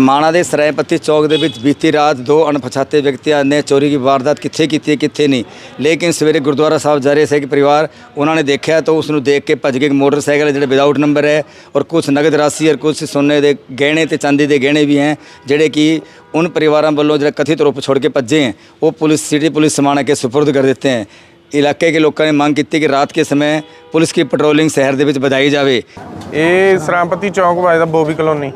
ਮਾਣਾ ਦੇ ਸਰਾਇਪੱਤੀ ਚੌਕ ਦੇ ਵਿੱਚ ਬੀਤੀ ਰਾਤ ਦੋ ਅਣਪਛਾਤੇ ਵਿਅਕਤੀਆਂ ਨੇ ਚੋਰੀ ਦੀ ਵਾਰਦਾਤ ਕਿੱਥੇ ਕੀਤੀ ਹੈ, ਕਿੱਥੇ ਨਹੀਂ। ਲੇਕਿਨ ਸਵੇਰੇ ਗੁਰਦੁਆਰਾ ਸਾਹਿਬ ਜਾ ਰਹੇ ਸੀ ਕਿ ਪਰਿਵਾਰ, ਉਹਨਾਂ ਨੇ ਦੇਖਿਆ ਤਾਂ ਉਸ ਨੂੰ ਦੇਖ ਕੇ ਭੱਜ ਗਏ ਕੇ ਮੋਟਰਸਾਈਕਲ ਜਿਹੜੇ ਵਿਦਆਊਟ ਨੰਬਰ ਹੈ ਔਰ ਕੁਝ ਨਗਦ ਰਾਸ਼ੀ ਔਰ ਕੁਝ ਸੋਨੇ ਦੇ ਗਹਿਣੇ ਤੇ ਚਾਂਦੀ ਦੇ ਗਹਿਣੇ ਵੀ ਹੈ, ਜਿਹੜੇ ਕਿ ਉਨ ਪਰਿਵਾਰਾਂ ਵੱਲੋਂ ਜਿਹੜਾ ਕਥਿਤ ਰੂਪ ਛੋੜ ਕੇ ਭੱਜੇ ਹੈ, ਉਹ ਪੁਲਿਸ, ਸਿਟੀ ਪੁਲਿਸ ਸਮਾਣਾ ਕੇ سپرد ਕਰ ਦਿੱਤੇ ਹੈ। ਇਲਾਕੇ ਦੇ ਲੋਕਾਂ ਨੇ ਮੰਗ ਕੀਤੀ ਕਿ ਰਾਤ ਕੇ ਸਮੇਂ ਪੁਲਿਸ ਦੀ ਪੈਟਰੋਲਿੰਗ ਸ਼ਹਿਰ ਦੇ ਵਿੱਚ ਵਧਾਈ ਜਾਵੇ। ਇਹ ਸਰਾਮਪਤੀ ਚੌਕ ਵਾਜਦਾ ਬੋਬੀ ਕਲੋਨੀ।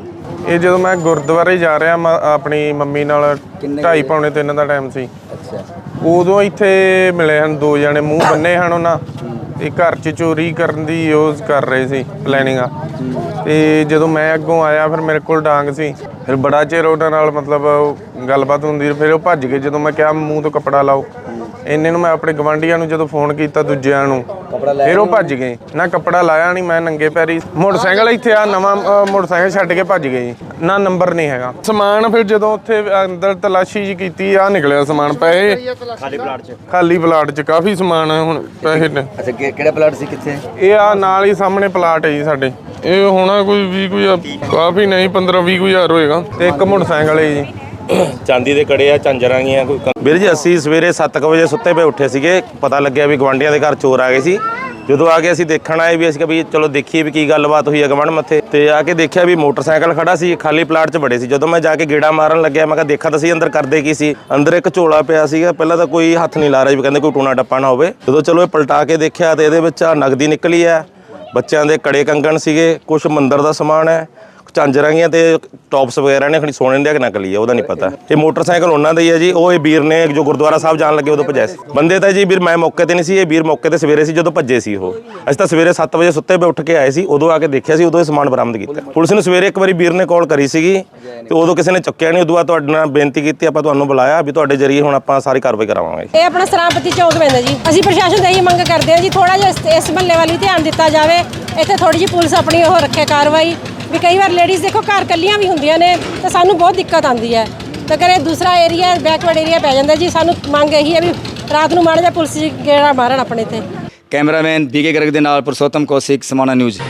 ਇਹ ਜਦੋਂ ਮੈਂ ਗੁਰਦੁਆਰੇ ਜਾ ਰਿਹਾ ਮ- ਆਪਣੀ ਮੰਮੀ ਨਾਲ ਢਾਈ ਪੌਣੇ ਤਿੰਨ ਦਾ ਟਾਈਮ ਸੀ। ਅੱਛਾ। ਉਦੋਂ ਇੱਥੇ ਮਿਲੇ ਹਨ ਦੋ ਜਣੇ ਮੂੰਹ ਬੰਨੇ ਹਨ ਉਹਨਾਂ। ਤੇ ਘਰ 'ਚ ਚੋਰੀ ਕਰਨ ਦੀ ਯੂਜ਼ ਕਰ ਰਹੇ ਸੀ ਪਲੈਨਿੰਗ ਆ। ਤੇ ਜਦੋਂ ਮੈਂ ਅੱਗੋਂ ਆਇਆ ਫਿਰ ਮੇਰੇ ਕੋਲ ਡਾਂਗ ਸੀ। ਫਿਰ ਬੜਾ ਚਿਰ ਉਹਨਾਂ ਨਾਲ ਮਤਲਬ ਗੱਲਬਾਤ ਹੁੰਦੀ। ਫਿਰ ਉਹ ਭੱਜ ਗਏ। ਜਦੋਂ ਮੈਂ ਕਿਹਾ ਮੂੰਹ ਤੋਂ ਕੱਪੜਾ ਲਾਓ। ਇੰਨੇ ਨੂੰ ਮੈਂ ਆਪਣੇ ਗਵਾਂਢੀਆਂ ਨੂੰ ਜਦੋਂ ਫੋਨ ਕੀਤਾ ਦੂਜਿਆਂ ਨੂੰ ਫਿਰ ਉਹ ਭੱਜ ਗਏ। ਨਾ ਕੱਪੜਾ ਲਾਇਆ ਨਹੀਂ ਮੈਂ ਨੰਗੇ ਪੈਰੀ। ਮੋਟਰਸਾਈਕਲ ਇੱਥੇ ਆ ਨਵਾਂ ਅ, ਮੋਟਰਸਾਈਕਲ ਛੱਡ ਕੇ ਭੱਜ ਗਏ। ਜੀ ਨਾ ਨੰਬਰ ਨਹੀਂ ਹੈਗਾ। ਸਮਾਨ ਫਿਰ ਜਦੋਂ ਉੱਥੇ ਅੰਦਰ ਤਲਾਸ਼ੀ ਜੀ ਕੀਤੀ ਆ ਨਿਕਲਿਆ ਸਮਾਨ ਪੈਸੇ। ਖਾਲੀ ਪਲਾਟ 'ਚ? ਖਾਲੀ ਪਲਾਟ 'ਚ ਕਾਫੀ ਸਮਾਨ ਹੈ ਹੁਣ ਪੈਸੇ ਨੇ। ਅੱਛਾ ਕਿ- ਕਿਹੜਾ ਪਲਾਟ ਸੀ ਕਿੱਥੇ? ਇਹ ਆ ਨਾਲ ਹੀ ਸਾਹਮਣੇ ਪਲਾਟ ਹੈ ਜੀ ਸਾਡੇ। ਇਹ ਹੋਣਾ ਕੋਈ 20 ਕੋਈ ਕਾਫੀ ਨਹੀਂ 15 20 ਕੋਈ ਹਜ਼ਾਰ ਹੋਏਗਾ। ਤੇ ਇੱਕ ਮੋਟਰਸਾਈਕਲ ਹੈ ਜੀ। ਚਾਂਦੀ ਦੇ ਕੜੇ ਆ, ਝਾਂਜਰਾਂ ਗੀਆਂ, ਕੋਈ ਵੀਰ ਜੀ, ਅਸੀਂ ਸਵੇਰੇ 7:00 ਵਜੇ ਸੁੱਤੇ ਪਏ ਉੱਠੇ ਸੀਗੇ। ਪਤਾ ਲੱਗਿਆ ਵੀ ਗਵਾਂਡੀਆਂ ਦੇ ਘਰ ਚੋਰ ਆ ਗਏ ਸੀ। ਜਦੋਂ ਆ ਕੇ ਅਸੀਂ ਦੇਖਣ ਆਏ ਵੀ ਅਸੀਂ ਕਿਹਾ ਵੀ ਚਲੋ ਦੇਖੀਏ ਵੀ ਕੀ ਗੱਲਬਾਤ ਹੋਈ ਹੈ ਗਵੰਡ ਮੱਥੇ। ਤੇ ਆ ਕੇ ਦੇਖਿਆ ਵੀ ਮੋਟਰਸਾਈਕਲ ਖੜਾ ਸੀ, ਖਾਲੀ ਪਲਾਟ 'ਚ ਬੜੇ ਸੀ। ਜਦੋਂ ਮੈਂ ਜਾ ਕੇ ਗੇੜਾ ਮਾਰਨ ਲੱਗਿਆ, ਮੈਂ ਕਿਹਾ ਦੇਖਾ ਤਾਂ ਸੀ ਅੰਦਰ ਕਰਦੇ ਕੀ ਸੀ। ਅੰਦਰ ਇੱਕ ਝੋਲਾ ਪਿਆ ਸੀਗਾ, ਪਹਿਲਾਂ ਤਾਂ ਕੋਈ ਹੱਥ ਨਹੀਂ ਲਾ ਰਿਹਾ ਵੀ ਕਹਿੰਦੇ ਕੋਈ ਟੂਣਾ ਟੱਪਾ ਨਾ ਹੋਵੇ। ਜਦੋਂ ਚਲੋ ਇਹ ਪਲਟਾ ਕੇ ਦੇਖਿਆ ਤੇ ਇਹਦੇ ਵਿੱਚ ਆ ਨਗਦੀ ਨਿਕਲੀ ਹੈ ਬੱਚਿਆਂ ਦੇ ਕੜੇ ਕੰਗਣ ਸੀਗੇ ਕੁਝ ਮੰਦਰ ਦਾ ਸਮਾਨ ਹੈ। ਝਾਂਜਰਾਂ ਤੇ ਟੌਪਸ ਵਗੈਰਾ ਨੇ ਖਣੀ ਸੋਨੇ ਦੇ ਕਿ ਨਕਲੀ ਹੈ ਉਹਦਾ ਨਹੀਂ ਪਤਾ। ਇਹ ਮੋਟਰਸਾਈਕਲ ਉਹਨਾਂ ਦਾ ਹੀ ਹੈ ਜੀ, ਉਹ ਇਹ ਵੀਰ ਨੇ ਜੋ ਗੁਰਦੁਆਰਾ ਸਾਹਿਬ ਜਾਣ ਲੱਗੇ ਉਦੋਂ ਭੱਜਿਆ ਸੀ। ਬੰਦੇ ਤਾਂ ਜੀ ਵੀਰ ਮੈਂ ਮੌਕੇ ਤੇ ਨਹੀਂ ਸੀ, ਇਹ ਵੀਰ ਮੌਕੇ ਤੇ ਸਵੇਰੇ ਸੀ ਜਦੋਂ ਭੱਜੇ ਸੀ ਉਹ। ਅਸੀਂ ਤਾਂ ਸਵੇਰੇ 7 ਵਜੇ ਸੁੱਤੇ ਪਏ, ਉੱਠ ਕੇ ਆਏ ਸੀ, ਉਦੋਂ ਆ ਕੇ ਦੇਖਿਆ ਸੀ, ਉਦੋਂ ਇਹ ਸਮਾਨ ਬਰਾਮਦ ਕੀਤਾ। ਪੁਲਿਸ ਨੂੰ ਸਵੇਰੇ ਇੱਕ ਵਾਰੀ ਵੀਰ ਨੇ ਕਾਲ ਕਰੀ ਸੀਗੀ, ਤੇ ਉਦੋਂ ਕਿਸੇ ਨੇ ਚੱਕਿਆ ਨਹੀਂ, ਉਦੋਂ ਬਾਅਦ ਤੁਹਾਡੇ ਨਾਲ ਬੇਨਤੀ ਕੀਤੀ, ਆਪਾਂ ਤੁਹਾਨੂੰ ਬੁਲਾਇਆ ਵੀ ਤੁਹਾਡੇ ਜਰੀਏ ਹੁਣ ਆਪਾਂ ਸਾਰੀ ਕਾਰਵਾਈ ਕਰਾਵਾਂਗੇ। ਇਹ ਆਪਣਾ ਸਰਾਪਤੀ ਚੌਕ ਪੈਂਦਾ ਜੀ। ਅਸੀਂ ਪ੍ਰਸ਼ਾਸਨ ਤੋਂ ਇਹੀ ਮੰਗ ਕਰਦੇ ਹਾਂ ਜੀ ਥੋੜਾ ਜਿਹਾ ਇਸ- ਇਸ ਮਹੱਲੇ ਵਾਲੀ ਧਿਆਨ ਦਿੱਤਾ ਜਾਵੇ। ਇੱਥੇ ਥੋੜੀ ਜਿਹੀ ਪੁਲਿਸ ਆਪਣੀ ਉਹ ਰੱਖੇ ਕਾਰਵਾਈ। ਵੀ ਕਈ ਵਾਰ ਲੇਡੀਜ਼ ਦੇਖੋ ਘਰ ਕੱਲੀਆਂ ਵੀ ਹੁੰਦੀਆਂ ਨੇ, ਤਾਂ ਸਾਨੂੰ ਬਹੁਤ ਦਿੱਕਤ ਆਉਂਦੀ ਹੈ। ਤਾਂ ਕਰੇ ਦੂਸਰਾ ਏਰੀਆ ਬੈਕਵਰਡ ਏਰੀਆ ਪੈ ਜਾਂਦਾ ਜੀ, ਸਾਨੂੰ ਮੰਗ ਇਹੀ ਹੈ ਵੀ ਰਾਤ ਨੂੰ ਮਾੜਾ ਜਿਹਾ ਪੁਲਿਸ ਜੀ ਗੇੜਾ ਮਾਰਨ ਆਪਣੇ ਤੇ। ਕੈਮਰਾਮੈਨ ਬੀਕੇ ਗਰਗ ਦੇ ਨਾਲ ਪੁਰਸ਼ੋਤਮ ਕੌਸ਼ਿਕ, ਸਮਾਣਾ ਨਿਊਜ਼।